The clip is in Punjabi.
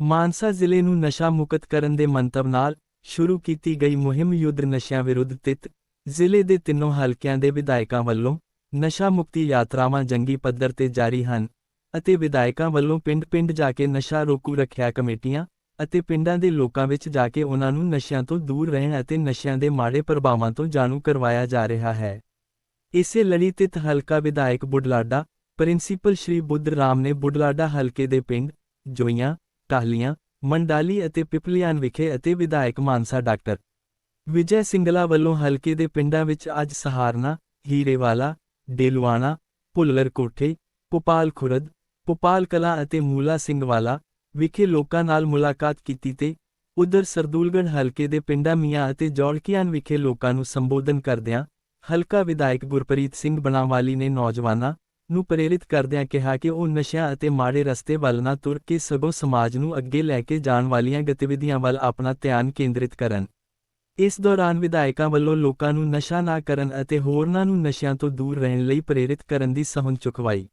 ਮਾਨਸਾ ਜ਼ਿਲ੍ਹੇ ਨੂੰ ਨਸ਼ਾ ਮੁਕਤ ਕਰਨ ਦੇ ਮੰਤਵ ਨਾਲ ਸ਼ੁਰੂ ਕੀਤੀ ਗਈ ਮੁਹਿੰਮ ਯੁੱਧ ਨਸ਼ਿਆਂ ਵਿਰੁੱਧ ਤਿਤ, ਜ਼ਿਲ੍ਹੇ ਦੇ ਤਿੰਨੋਂ ਹਲਕਿਆਂ ਦੇ ਵਿਧਾਇਕਾਂ ਵੱਲੋਂ ਨਸ਼ਾ ਮੁਕਤੀ ਯਾਤਰਾਵਾਂ ਜੰਗੀ ਪੱਧਰ ਤੇ ਜਾਰੀ ਹਨ ਅਤੇ ਵਿਧਾਇਕਾਂ ਵੱਲੋਂ ਪਿੰਡ-ਪਿੰਡ ਜਾ ਕੇ ਨਸ਼ਾ ਰੋਕੂ ਰੱਖਿਆ ਕਮੇਟੀਆਂ ਅਤੇ ਪਿੰਡਾਂ ਦੇ ਲੋਕਾਂ ਵਿੱਚ ਜਾ ਕੇ ਉਹਨਾਂ ਨੂੰ ਨਸ਼ਿਆਂ ਤੋਂ ਦੂਰ ਰਹਿਣ ਅਤੇ ਨਸ਼ਿਆਂ ਦੇ ਮਾੜੇ ਪ੍ਰਭਾਵਾਂ ਤੋਂ ਜਾਣੂ ਕਰਵਾਇਆ ਜਾ ਰਿਹਾ ਹੈ। ਇਸੇ ਲੜੀ ਤਿਤ ਹਲਕਾ ਵਿਧਾਇਕ ਬੁਢਲਾਡਾ, ਪ੍ਰਿੰਸੀਪਲ ਸ਼੍ਰੀ ਬੁੱਧ ਰਾਮ ਨੇ ਬੁਢਲਾਡਾ ਹਲਕੇ ਦੇ ਪਿੰਡ ਜੋਈਆਂ ਟਾਹਲੀਆਂ, ਮੰਡਾਲੀ ਅਤੇ ਪਿਪਲੀਆਨ ਵਿਖੇ ਅਤੇ ਵਿਧਾਇਕ ਮਾਨਸਾ ਡਾਕਟਰ ਵਿਜੈ ਸਿੰਗਲਾ ਵੱਲੋਂ ਹਲਕੇ ਦੇ ਪਿੰਡਾਂ ਵਿੱਚ ਅੱਜ ਸਹਾਰਨਾ, ਹੀਰੇਵਾਲਾ ਡੇਲਵਾਣਾ ਭੁੱਲਰ ਕੋਠੇ, ਭੋਪਾਲ ਖੁਰਦ, ਭੋਪਾਲ ਕਲਾਂ ਅਤੇ ਮੂਲਾ ਸਿੰਘ ਵਾਲਾ ਵਿਖੇ ਲੋਕਾਂ ਨਾਲ ਮੁਲਾਕਾਤ ਕੀਤੀ ਤੇ ਉਧਰ ਸਰਦੂਲਗੜ੍ਹ ਹਲਕੇ ਦੇ ਪਿੰਡਾਂ ਮੀਆਂ ਅਤੇ ਜੌੜਕੀਆਨ ਵਿਖੇ ਲੋਕਾਂ ਨੂੰ ਸੰਬੋਧਨ ਕਰਦਿਆਂ ਹਲਕਾ ਵਿਧਾਇਕ ਗੁਰਪ੍ਰੀਤ ਸਿੰਘ ਬਣਾਵਾਲੀ ਨੇ ਨੌਜਵਾਨਾਂ ਨੂੰ ਪ੍ਰੇਰਿਤ ਕਰਦਿਆਂ ਕਿਹਾ ਕਿ ਉਹ ਨਸ਼ਿਆਂ ਅਤੇ ਮਾੜੇ ਰਸਤੇ ਵੱਲ ਨਾ ਤੁਰ ਕੇ ਸਗੋਂ ਸਮਾਜ ਨੂੰ ਅੱਗੇ ਲੈ ਕੇ ਜਾਣ ਵਾਲੀਆਂ ਗਤੀਵਿਧੀਆਂ ਵੱਲ ਆਪਣਾ ਧਿਆਨ ਕੇਂਦਰਿਤ ਕਰਨ। ਇਸ ਦੌਰਾਨ ਵਿਧਾਇਕਾਂ ਵੱਲੋਂ ਲੋਕਾਂ ਨੂੰ ਨਸ਼ਾ ਨਾ ਕਰਨ ਅਤੇ ਹੋਰਨਾਂ ਨੂੰ ਨਸ਼ਿਆਂ ਤੋਂ ਦੂਰ ਰਹਿਣ ਲਈ ਪ੍ਰੇਰਿਤ ਕਰਨ ਦੀ ਸਹੁੰ ਚੁਕਵਾਈ।